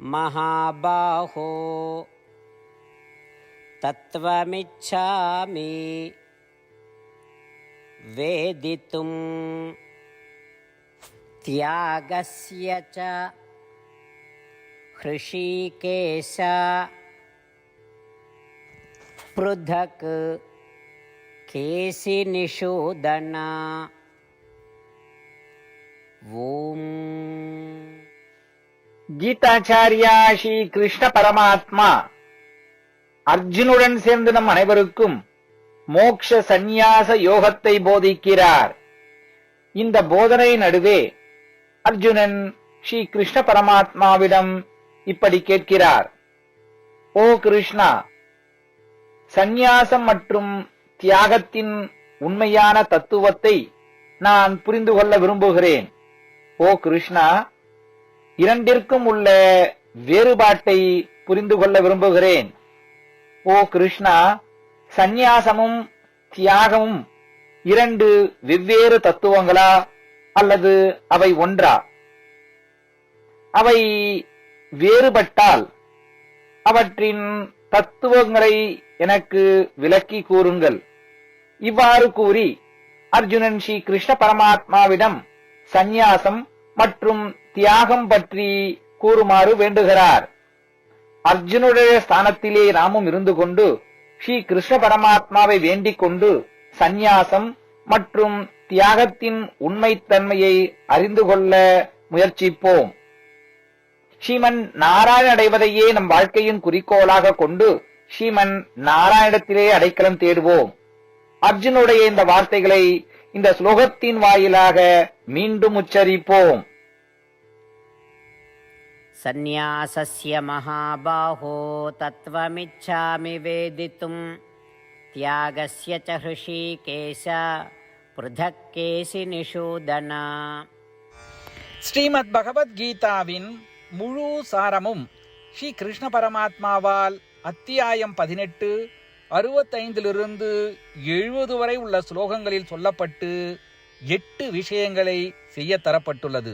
महाबाहो। तत्त्वमिच्छामि। वेदितुं त्यागस्य च। हृषीकेश। पृथक्। केशिनिषूदना ॐ। கீதாச்சாரியா ஸ்ரீ கிருஷ்ண பரமாத்மா. அர்ஜுனுடன் சேர்ந்து நம் அனைவருக்கும் மோக்ஷ சந்நியாச யோகத்தை போதிக்கிறார். இந்த போதனை நடுவே அர்ஜுனன் ஸ்ரீ கிருஷ்ண பரமாத்மாவிடம் இப்படி கேட்கிறார். ஓ கிருஷ்ணா சந்நியாசம் மற்றும் தியாகத்தின் உண்மையான தத்துவத்தை நான் புரிந்து கொள்ள விரும்புகிறேன். ஓ கிருஷ்ணா இரண்டிற்கும் உள்ள வேறுபாட்டை புரிந்து கொள்ள விரும்புகிறேன். ஓ கிருஷ்ணா சந்நியாசமும் தியாகமும் இரண்டு வெவ்வேறு தத்துவங்களா அல்லது அவை ஒன்றா? அவை வேறுபட்டால் அவற்றின் தத்துவங்களை எனக்கு விளக்கி கூறுங்கள். இவ்வாறு கூறி அர்ஜுனன் ஸ்ரீ கிருஷ்ண பரமாத்மாவிடம் சந்நியாசம் மற்றும் தியாகம் பற்றி கூறுமாறு வேண்டுகிறார். அர்ஜுனுடைய ஸ்தானத்திலே நாமும் இருந்து கொண்டு ஸ்ரீ கிருஷ்ண பரமாத்மாவை வேண்டிக் கொண்டு சந்நியாசம் மற்றும் தியாகத்தின் உண்மைத்தன்மையை அறிந்து கொள்ள முயற்சிப்போம். ஸ்ரீமன் நாராயண அடைவதையே நம் வாழ்க்கையின் குறிக்கோளாக கொண்டு ஸ்ரீமன் நாராயணத்திலே அடைக்கலம் தேடுவோம். அர்ஜுனுடைய இந்த வார்த்தைகளை இந்த ஸ்லோகத்தின் வாயிலாக மீண்டும் உச்சரிப்போம். सन्न्यासस्य महाबाहो तत्त्वमिच्छामि वेदितुं त्यागस्य च हृषीकेश पृथक् केशिनिषूदना ஸ்ரீமத் பகவத்கீதாவின் முழு சாரமும் ஸ்ரீ கிருஷ்ண பரமாத்மாவால் அத்தியாயம் பதினெட்டு அறுபத்தைந்திலிருந்து எழுபது வரை உள்ள ஸ்லோகங்களில் சொல்லப்பட்டு எட்டு விஷயங்களை செய்ய தரப்பட்டுள்ளது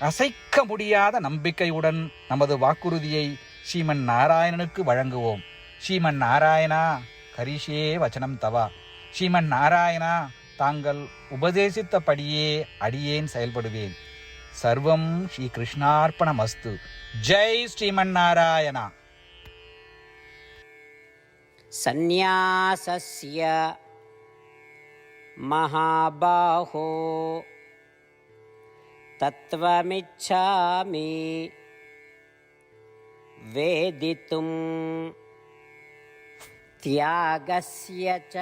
அசைக்க முடியாத நம்பிக்கையுடன் நமது வாக்குறுதியை ஸ்ரீமன் நாராயணனுக்கு வழங்குவோம் ஸ்ரீமன் நாராயணா கரிஷே வச்சனம் தவா ஸ்ரீமன் நாராயணா தாங்கள் உபதேசித்தபடியே அடியேன் செயல்படுவேன் சர்வம் ஸ்ரீ கிருஷ்ணார்ப்பணமஸ்து ஜெய் ஸ்ரீமன் நாராயணா सन्न्यासस्य महाबाहो तत्त्वमिच्छामि। वेदितुं त्यागस्य च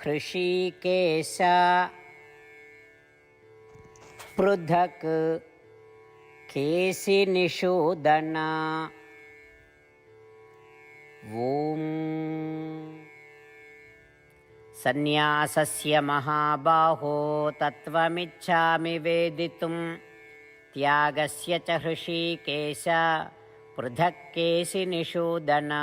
हृषीकेश पृथक् केशिनिषूदना। ॐ सन्न्यासस्य महाबाहो तत्त्वमिच्छामि वेदितुं त्यागस्य च हृषीकेश पृथक् केशिनिषूदना